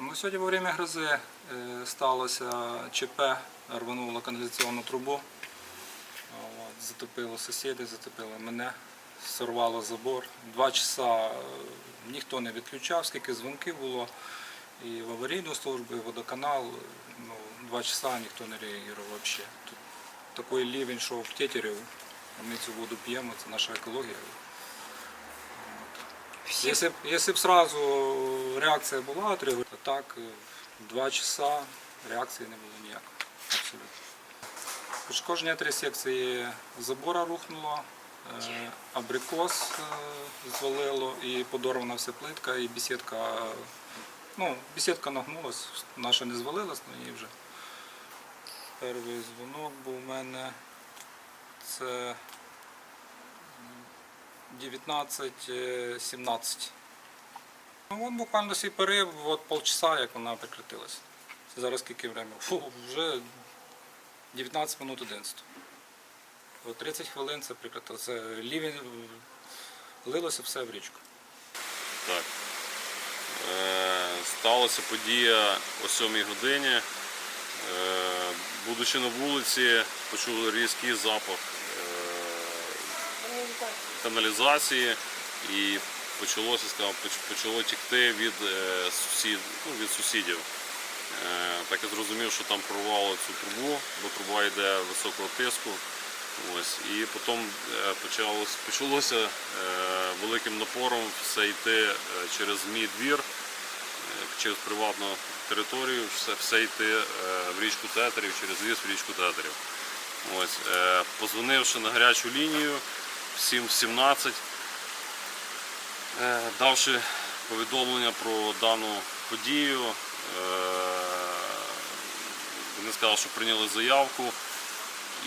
Ну, сьогодні во время грози е, сталося ЧП, рвануло каналізаційну трубу. От, затопило сусідів, затопило мене, сорвало забор. Два часа е, ніхто не відключав, скільки дзвонків було. І в аварійну службу, і в водоканал. Ну, два часа ніхто не реагував взагалі. Тут такий лівень, що в Тетерів, ми цю воду п'ємо, це наша екологія. Если, б- сразу реакція була так, е, два часа реакції не було ніякої. Абсолютно. Пошкодження три секції забора рухнуло, е, абрикос е, звалило і подорвана вся плитка, і бесідка, ну, бесідка нагнулась, наша не звалилась, на ній вже. Перший дзвонок був у мене. Це 19-17. Ну, от буквально свій перерив, от полчаса, як вона прекратилась. Це зараз скільки время? Фу, вже 19 минут 11. От 30 хвилин це прекратилося. Це лівень лилося все в річку. Так. Е, сталася подія о 7 годині. Е, будучи на вулиці, почули різкий запах е, каналізації і почалося, сказав, почало тікти від, е, сусід, ну, від сусідів. Е, так я зрозумів, що там прорвало цю трубу, бо труба йде високого тиску. Ось, і потім е, почалося е, великим напором все йти через мій двір, через приватну територію, все, все йти в річку Тетерів, через ліс в річку Тетерів. Ось, позвонивши на гарячу лінію в 7.17, е, давши повідомлення про дану подію, е, вони сказали, що прийняли заявку.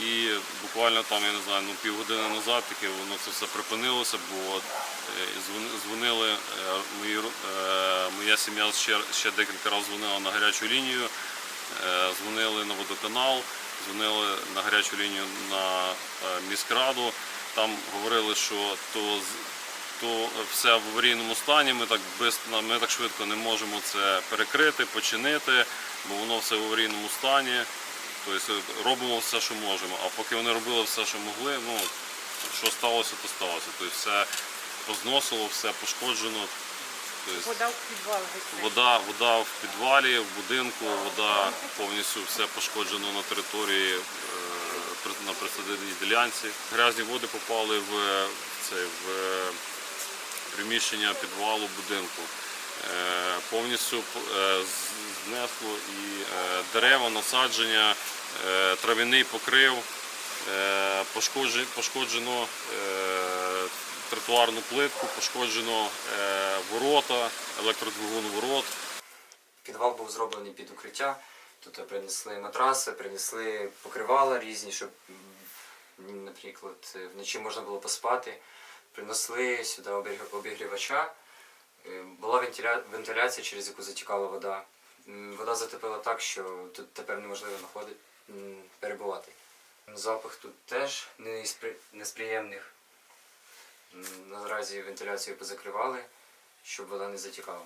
І буквально там, я не знаю, ну півгодини назад таки воно це все припинилося, бо е, дзвонили, е, мої, е, моя сім'я ще, ще декілька разів дзвонила на гарячу лінію, е, дзвонили на водоканал, дзвонили на гарячу лінію на е, міськраду. Там говорили, що то, то все в аварійному стані, ми так, бис- ми так швидко не можемо це перекрити, починити, бо воно все в аварійному стані. Тобто робимо все, що можемо. А поки вони робили все, що могли, ну що сталося, то сталося. Тобто все позносило, все пошкоджено. Тобто, Вода в підвал вода, вода в підвалі, в будинку, вода повністю все пошкоджено на території е, на присадибній ділянці. Грязні води попали в, в, це, в приміщення підвалу будинку. Е, Повністю е, знесло і е, дерева, насадження, трав'яний покрив, пошкоджено, тротуарну плитку, пошкоджено ворота, електродвигун ворот. Підвал був зроблений під укриття. Тут принесли матраси, принесли покривала різні, щоб, наприклад, вночі можна було поспати. Принесли сюди обігрівача. Е, Була вентиляція, через яку затікала вода. Вода затопила так, що тут тепер неможливо перебувати. Запах тут теж не із при- не з приємних. Наразі вентиляцію позакривали, щоб вода не затікала.